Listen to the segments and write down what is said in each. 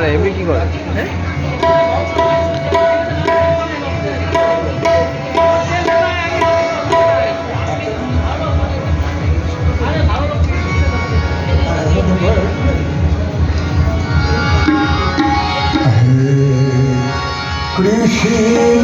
না এমনি কি করে? কৃষ্ণ। করুণা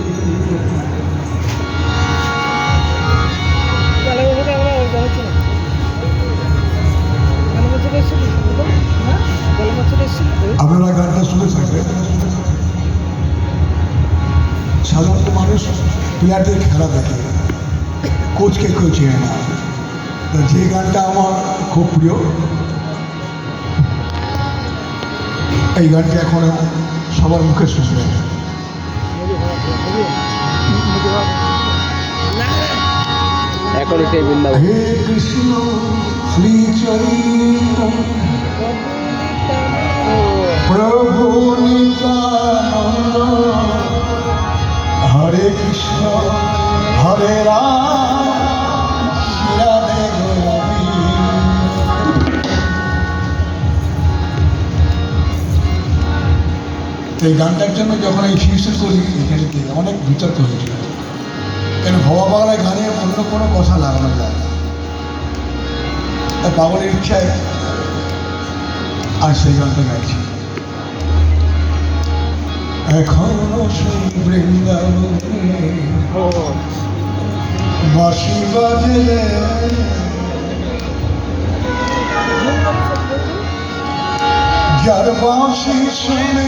প্লেয়ারদের খেলা দেখে। কোচকে কেউ চেনে না। তা যে গানটা আমার খুব প্রিয় এই গানটি এখন সবার মুখে শুনবেন এখন সেই বৃন্দাবন। হে কৃষ্ণ শ্রী চৈতন্য এই গানটার জন্য যখন এই শীর্ষক করি অনেক বিতর্ক হয়েছিল কেন ভবা বাংলায় গানে অন্য কোনো কথা লাগানো যায় না। তাই পাগলের ইচ্ছায় আর সেই গানটা গাইছি। এখনও সেই বৃন্দাবনে বাঁশি বাজে যার বাঁশি শুনে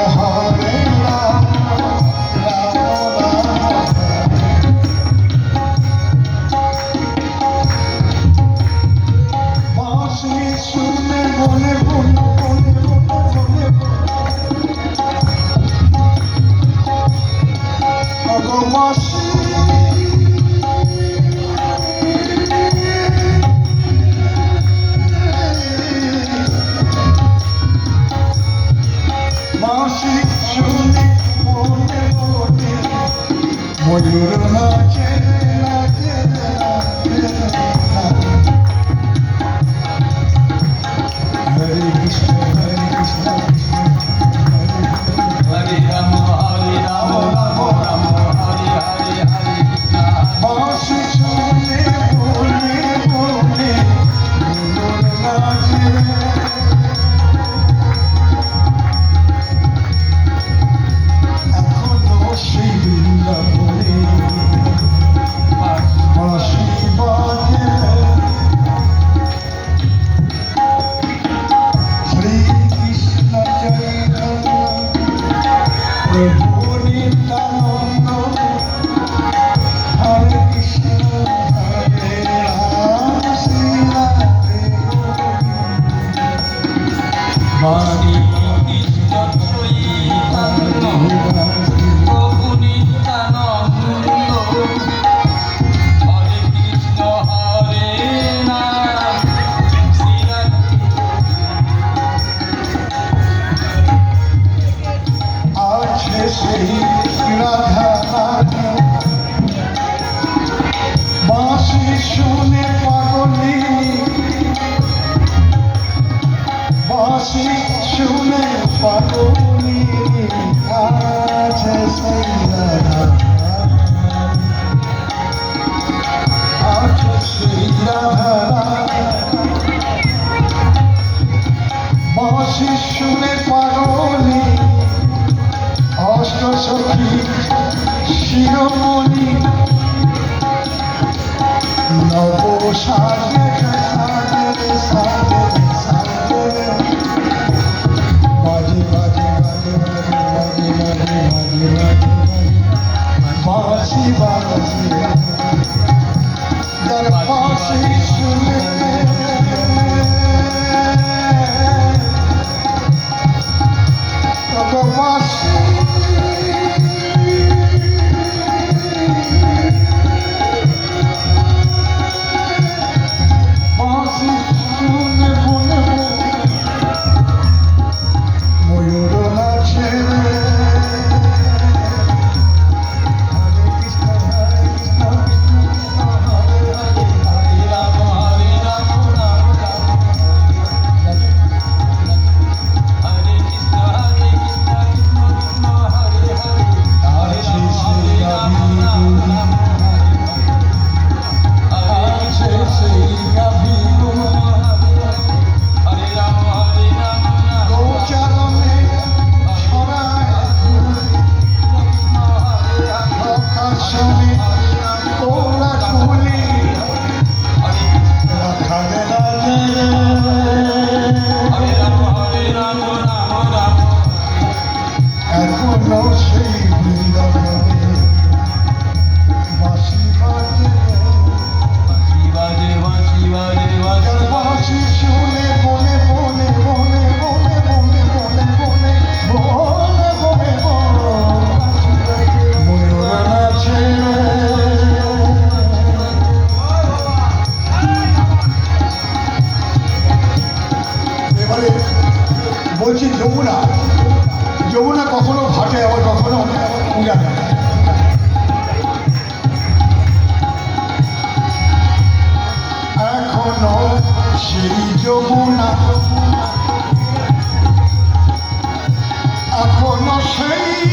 ময়ূর নাচে মহাশিশুরে পাগলি অষ্টসখী শিরোমণি নব সাগরে সাগরে সাগরে Başı başı Dar başı şunu Jamuna কখনো ফাটে আবার কখনো এখনও সেই যমুনা এখনও সেই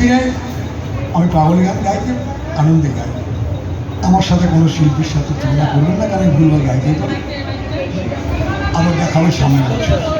ফিরে আমি পাগল গান গাইতে আনন্দে গাই। আমার সাথে কোনো শিল্পীর সাথে তুলনা করবেন না, কারণ ভুলভাল গাইতেই পারি। আবার দেখাবে সামনে বছর।